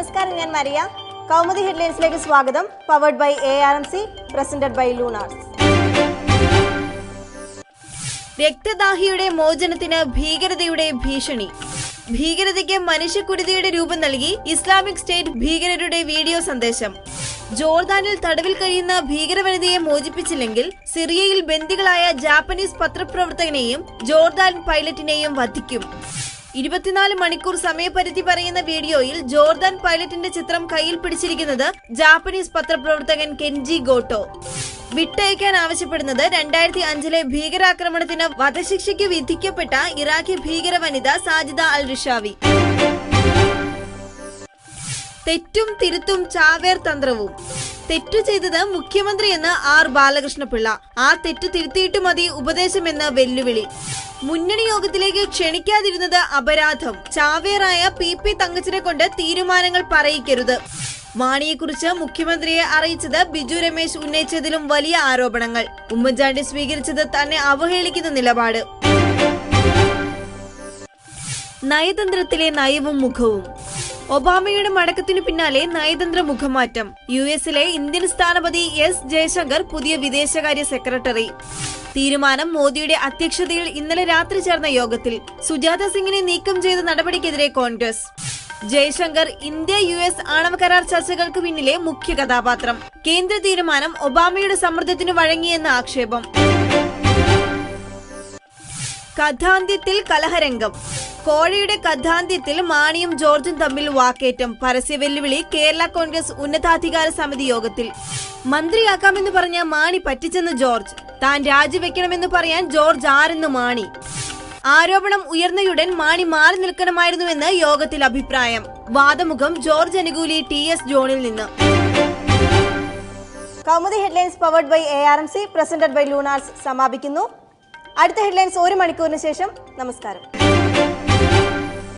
ഞാൻ മരിയ. കൗമുദി ഹെഡ്ലൈൻസിലേക്ക് സ്വാഗതം. Powered by A R M C presented by Lunars രക്തദാഹിയുടെ മോചനത്തിന് ഭീകരതയുടെ ഭീഷണി. ഭീകരതയ്ക്ക് മനുഷ്യക്കുരുതിയുടെ രൂപം നൽകി ഇസ്ലാമിക് സ്റ്റേറ്റ് ഭീകരരുടെ വീഡിയോ സന്ദേശം. ജോർദാനിൽ തടവിൽ കഴിയുന്ന ഭീകരവനിതയെ മോചിപ്പിച്ചില്ലെങ്കിൽ സിറിയയിൽ ബന്ദികളായ ജാപ്പനീസ് പത്രപ്രവർത്തകനെയും ജോർദാൻ പൈലറ്റിനെയും വധിക്കും. ഇരുപത്തിനാല് മണിക്കൂർ സമയപരിധി പറയുന്ന വീഡിയോയിൽ ജോർദാൻ പൈലറ്റിന്റെ ചിത്രം കയ്യിൽ പിടിച്ചിരിക്കുന്നത് ജാപ്പനീസ് പത്രപ്രവർത്തകൻ കെൻജി ഗോട്ടോ. വിട്ടയക്കാൻ ആവശ്യപ്പെടുന്നത് രണ്ടായിരത്തി അഞ്ചിലെ ഭീകരാക്രമണത്തിന് വധശിക്ഷയ്ക്ക് വിധിക്കപ്പെട്ട ഇറാഖി ഭീകര വനിത സാജിദ അൽ റിഷാവി. തെറ്റും തിരുത്തും ചാവേർ തന്ത്രവും. തെറ്റു ചെയ്തത് മുഖ്യമന്ത്രി എന്ന് ആർ ബാലകൃഷ്ണപിള്ള. ആ തെറ്റ് തിരുത്തിയിട്ട് മതി ഉപദേശമെന്ന് വെല്ലുവിളി. മുന്നണി യോഗത്തിലേക്ക് ക്ഷണിക്കാതിരുന്നത് അപരാധം. ചാവേറായ പി പി തങ്കച്ചിനെ കൊണ്ട് തീരുമാനങ്ങൾ പറയിക്കരുത്. മാണിയെക്കുറിച്ച് മുഖ്യമന്ത്രിയെ അറിയിച്ചത് ബിജു രമേശ് ഉന്നയിച്ചതിലും വലിയ ആരോപണങ്ങൾ. ഉമ്മൻചാണ്ടി സ്വീകരിച്ചത് തന്നെ അവഹേളിക്കുന്ന നിലപാട്. നയതന്ത്രത്തിലെ നയവും മുഖവും. ഒബാമയുടെ മടക്കത്തിനു പിന്നാലെ നയതന്ത്ര മുഖമാറ്റം. യു എസിലെ ഇന്ത്യൻ സ്ഥാനപതി എസ് ജയശങ്കർ പുതിയ വിദേശകാര്യ സെക്രട്ടറി. തീരുമാനം മോദിയുടെ അധ്യക്ഷതയിൽ ഇന്നലെ രാത്രി ചേർന്ന യോഗത്തിൽ. സുജാത സിംഗിനെ നീക്കം ചെയ്ത നടപടിക്കെതിരെ Congress. Jaishankar India U S ആണവ കരാർ ചർച്ചകൾക്ക് പിന്നിലെ മുഖ്യ കഥാപാത്രം. കേന്ദ്ര തീരുമാനം ഒബാമയുടെ സമ്മർദ്ദത്തിനു വഴങ്ങിയെന്ന ആക്ഷേപം. കഥാന്ത്യത്തിൽ കലഹരംഗം. കോഴയുടെ കഥാന്ത്യത്തിൽ മാണിയും ജോർജും തമ്മിൽ വാക്കേറ്റം. പരസ്യ വെല്ലുവിളി കേരള കോൺഗ്രസ് ഉന്നതാധികാര സമിതി യോഗത്തിൽ. മന്ത്രിയാക്കാമെന്ന് പറഞ്ഞ മാണി പറ്റിച്ചെന്ന് ജോർജ്. താൻ രാജിവെക്കണമെന്ന് പറയാൻ ജോർജ് ആരെന്ന് മാണി. ആരോപണം ഉയർന്നയുടൻ മാണി മാറി നിൽക്കണമായിരുന്നുവെന്ന് യോഗത്തിൽ അഭിപ്രായം. വാദമുഖം ജോർജ് അനുകൂലി ടി എസ് ജോണിൽ നിന്ന്. Kaumudi headlines powered by A R M C presented by Lunars സമാപിക്കുന്നു. അടുത്ത ഹെഡ്ലൈൻസ് ഒരു മണിക്കൂറിന് ശേഷം നമസ്കാരം.